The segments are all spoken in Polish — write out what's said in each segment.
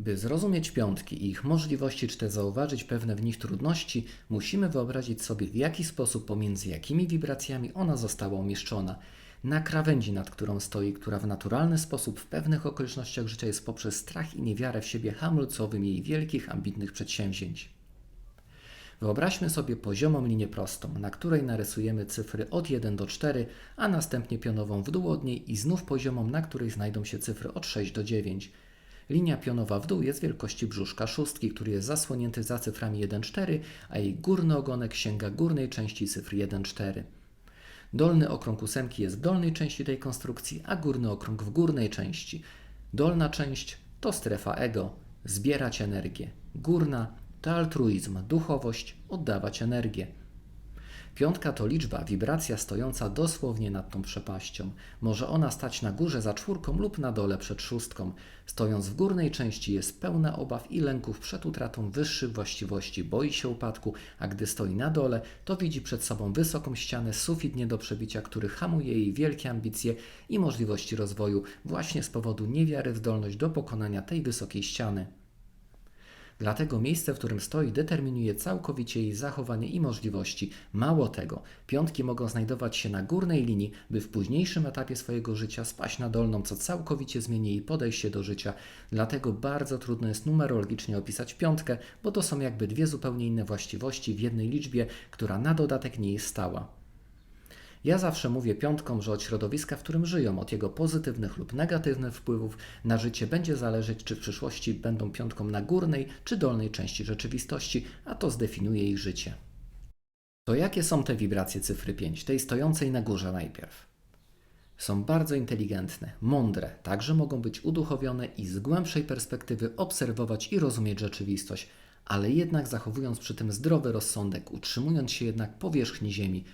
By zrozumieć piątki i ich możliwości, czy też zauważyć pewne w nich trudności, musimy wyobrazić sobie, w jaki sposób pomiędzy jakimi wibracjami ona została umieszczona. Na krawędzi, nad którą stoi, która w naturalny sposób w pewnych okolicznościach życia jest poprzez strach i niewiarę w siebie hamulcowym jej wielkich, ambitnych przedsięwzięć. Wyobraźmy sobie poziomą linię prostą, na której narysujemy cyfry od 1 do 4, a następnie pionową w dół od niej i znów poziomą, na której znajdą się cyfry od 6 do 9. Linia pionowa w dół jest wielkości brzuszka szóstki, który jest zasłonięty za cyframi 1-4, a jej górny ogonek sięga górnej części cyfr 1-4. Dolny okrąg ósemki jest w dolnej części tej konstrukcji, a górny okrąg w górnej części. Dolna część to strefa ego, zbierać energię. Górna to altruizm, duchowość, oddawać energię. Piątka to liczba, wibracja stojąca dosłownie nad tą przepaścią. Może ona stać na górze za czwórką lub na dole przed szóstką. Stojąc w górnej części jest pełna obaw i lęków przed utratą wyższych właściwości, boi się upadku, a gdy stoi na dole, to widzi przed sobą wysoką ścianę, sufit nie do przebicia, który hamuje jej wielkie ambicje i możliwości rozwoju właśnie z powodu niewiary w zdolność do pokonania tej wysokiej ściany. Dlatego miejsce, w którym stoi, determinuje całkowicie jej zachowanie i możliwości. Mało tego, piątki mogą znajdować się na górnej linii, by w późniejszym etapie swojego życia spaść na dolną, co całkowicie zmieni jej podejście do życia. Dlatego bardzo trudno jest numerologicznie opisać piątkę, bo to są jakby dwie zupełnie inne właściwości w jednej liczbie, która na dodatek nie jest stała. Ja zawsze mówię piątkom, że od środowiska, w którym żyją, od jego pozytywnych lub negatywnych wpływów na życie będzie zależeć, czy w przyszłości będą piątką na górnej czy dolnej części rzeczywistości, a to zdefiniuje ich życie. To jakie są te wibracje cyfry 5, tej stojącej na górze najpierw? Są bardzo inteligentne, mądre, także mogą być uduchowione i z głębszej perspektywy obserwować i rozumieć rzeczywistość, ale jednak zachowując przy tym zdrowy rozsądek, utrzymując się jednak powierzchni Ziemi,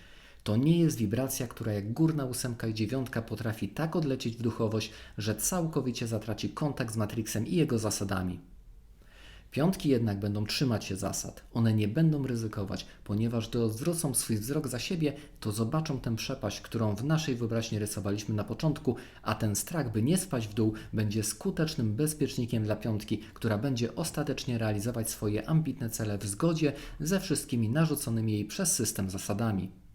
to nie jest wibracja, która jak górna ósemka i dziewiątka potrafi tak odlecieć w duchowość, że całkowicie zatraci kontakt z Matrixem i jego zasadami. Piątki jednak będą trzymać się zasad. One nie będą ryzykować, ponieważ gdy odwrócą swój wzrok za siebie, to zobaczą tę przepaść, którą w naszej wyobraźni rysowaliśmy na początku, a ten strach, by nie spaść w dół, będzie skutecznym bezpiecznikiem dla piątki, która będzie ostatecznie realizować swoje ambitne cele w zgodzie ze wszystkimi narzuconymi jej przez system zasadami.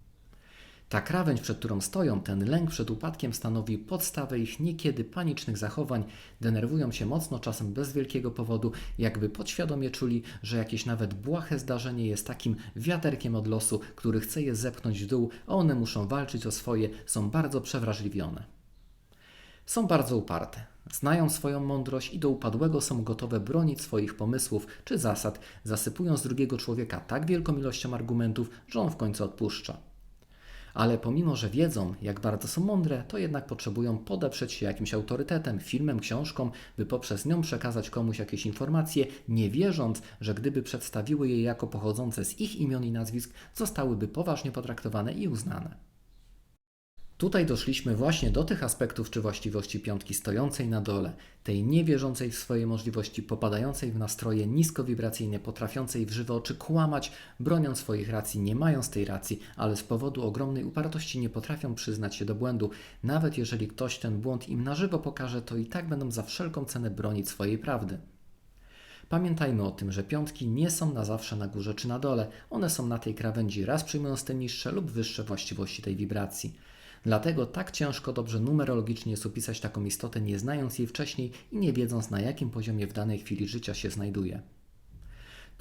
Ta krawędź, przed którą stoją, ten lęk przed upadkiem stanowi podstawę ich niekiedy panicznych zachowań, denerwują się mocno, czasem bez wielkiego powodu, jakby podświadomie czuli, że jakieś nawet błahe zdarzenie jest takim wiaterkiem od losu, który chce je zepchnąć w dół, a one muszą walczyć o swoje, są bardzo przewrażliwione. Są bardzo uparte. Znają swoją mądrość i do upadłego są gotowe bronić swoich pomysłów czy zasad, zasypując drugiego człowieka tak wielką ilością argumentów, że on w końcu odpuszcza ale pomimo, że wiedzą, jak bardzo są mądre, to jednak potrzebują podeprzeć się jakimś autorytetem, filmem, książką, by poprzez nią przekazać komuś jakieś informacje, nie wierząc, że gdyby przedstawiły je jako pochodzące z ich imion i nazwisk, zostałyby poważnie potraktowane i uznane. Tutaj doszliśmy właśnie do tych aspektów czy właściwości piątki stojącej na dole, tej niewierzącej w swoje możliwości, popadającej w nastroje niskowibracyjne, potrafiącej w żywe oczy kłamać, broniąc swoich racji, nie mając tej racji, ale z powodu ogromnej upartości nie potrafią przyznać się do błędu. Nawet jeżeli ktoś ten błąd im na żywo pokaże, to i tak będą za wszelką cenę bronić swojej prawdy. Pamiętajmy o tym, że piątki nie są na zawsze na górze czy na dole, one są na tej krawędzi, raz przyjmując te niższe lub wyższe właściwości tej wibracji. Dlatego tak ciężko dobrze numerologicznie jest opisać taką istotę, nie znając jej wcześniej i nie wiedząc, na jakim poziomie w danej chwili życia się znajduje.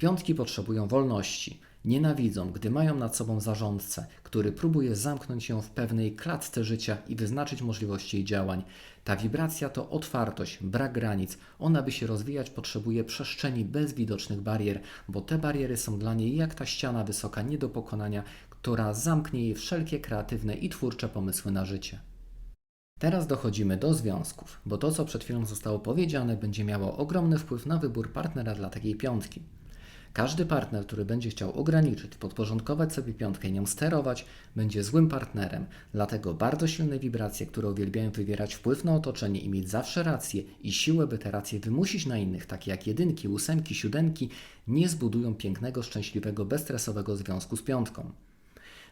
Piątki potrzebują wolności. Nienawidzą, gdy mają nad sobą zarządcę, który próbuje zamknąć ją w pewnej klatce życia i wyznaczyć możliwości jej działań. Ta wibracja to otwartość, brak granic. Ona, by się rozwijać, potrzebuje przestrzeni bez widocznych barier, bo te bariery są dla niej jak ta ściana wysoka nie do pokonania, która zamknie jej wszelkie kreatywne i twórcze pomysły na życie. Teraz dochodzimy do związków, bo to, co przed chwilą zostało powiedziane, będzie miało ogromny wpływ na wybór partnera dla takiej piątki. Każdy partner, który będzie chciał ograniczyć, podporządkować sobie piątkę i nią sterować, będzie złym partnerem. Dlatego bardzo silne wibracje, które uwielbiają wywierać wpływ na otoczenie i mieć zawsze rację i siłę, by te racje wymusić na innych, takie jak jedynki, ósemki, siódemki, nie zbudują pięknego, szczęśliwego, bezstresowego związku z piątką.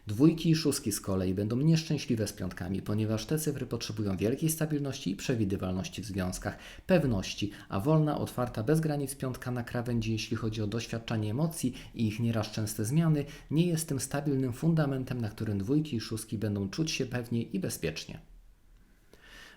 Dwójki i szóstki z kolei będą nieszczęśliwe z piątkami, ponieważ te cyfry potrzebują wielkiej stabilności i przewidywalności w związkach, pewności, a wolna, otwarta, bez granic piątka na krawędzi, jeśli chodzi o doświadczanie emocji i ich nieraz częste zmiany, nie jest tym stabilnym fundamentem, na którym dwójki i szóstki będą czuć się pewnie i bezpiecznie.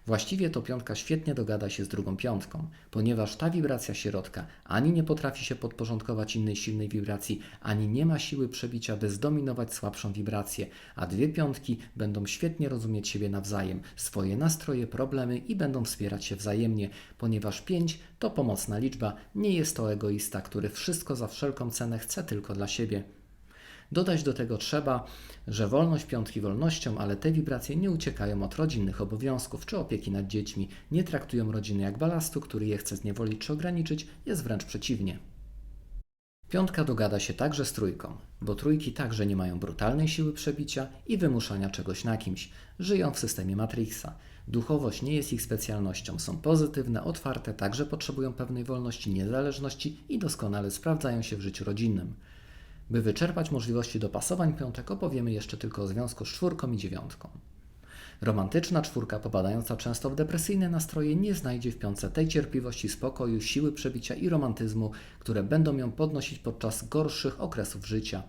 Właściwie to piątka świetnie dogada się z drugą piątką, ponieważ ta wibracja środka ani nie potrafi się podporządkować innej silnej wibracji, ani nie ma siły przebicia, by zdominować słabszą wibrację, a dwie piątki będą świetnie rozumieć siebie nawzajem, swoje nastroje, problemy i będą wspierać się wzajemnie, ponieważ pięć to pomocna liczba, nie jest to egoista, który wszystko za wszelką cenę chce tylko dla siebie. Dodać do tego trzeba, że wolność piątki wolnością, ale te wibracje nie uciekają od rodzinnych obowiązków czy opieki nad dziećmi, nie traktują rodziny jak balastu, który je chce zniewolić czy ograniczyć, jest wręcz przeciwnie. Piątka dogada się także z trójką, bo trójki także nie mają brutalnej siły przebicia i wymuszania czegoś na kimś. Żyją w systemie Matrixa. Duchowość nie jest ich specjalnością, są pozytywne, otwarte, także potrzebują pewnej wolności, niezależności i doskonale sprawdzają się w życiu rodzinnym. By wyczerpać możliwości dopasowań piątek, opowiemy jeszcze tylko o związku z czwórką i dziewiątką. Romantyczna czwórka, popadająca często w depresyjne nastroje, nie znajdzie w piątce tej cierpliwości, spokoju, siły przebicia i romantyzmu, które będą ją podnosić podczas gorszych okresów życia.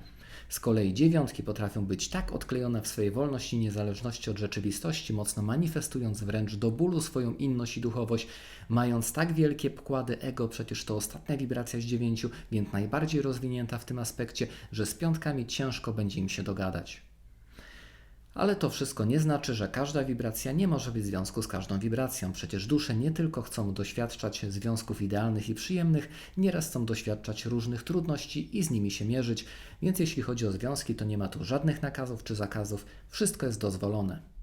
Z kolei dziewiątki potrafią być tak odklejone w swojej wolności i niezależności od rzeczywistości, mocno manifestując wręcz do bólu swoją inność i duchowość, mając tak wielkie pokłady ego, przecież to ostatnia wibracja z dziewięciu, więc najbardziej rozwinięta w tym aspekcie, że z piątkami ciężko będzie im się dogadać. Ale to wszystko nie znaczy, że każda wibracja nie może być w związku z każdą wibracją. Przecież dusze nie tylko chcą doświadczać związków idealnych i przyjemnych, nieraz chcą doświadczać różnych trudności i z nimi się mierzyć. Więc jeśli chodzi o związki, to nie ma tu żadnych nakazów czy zakazów, wszystko jest dozwolone.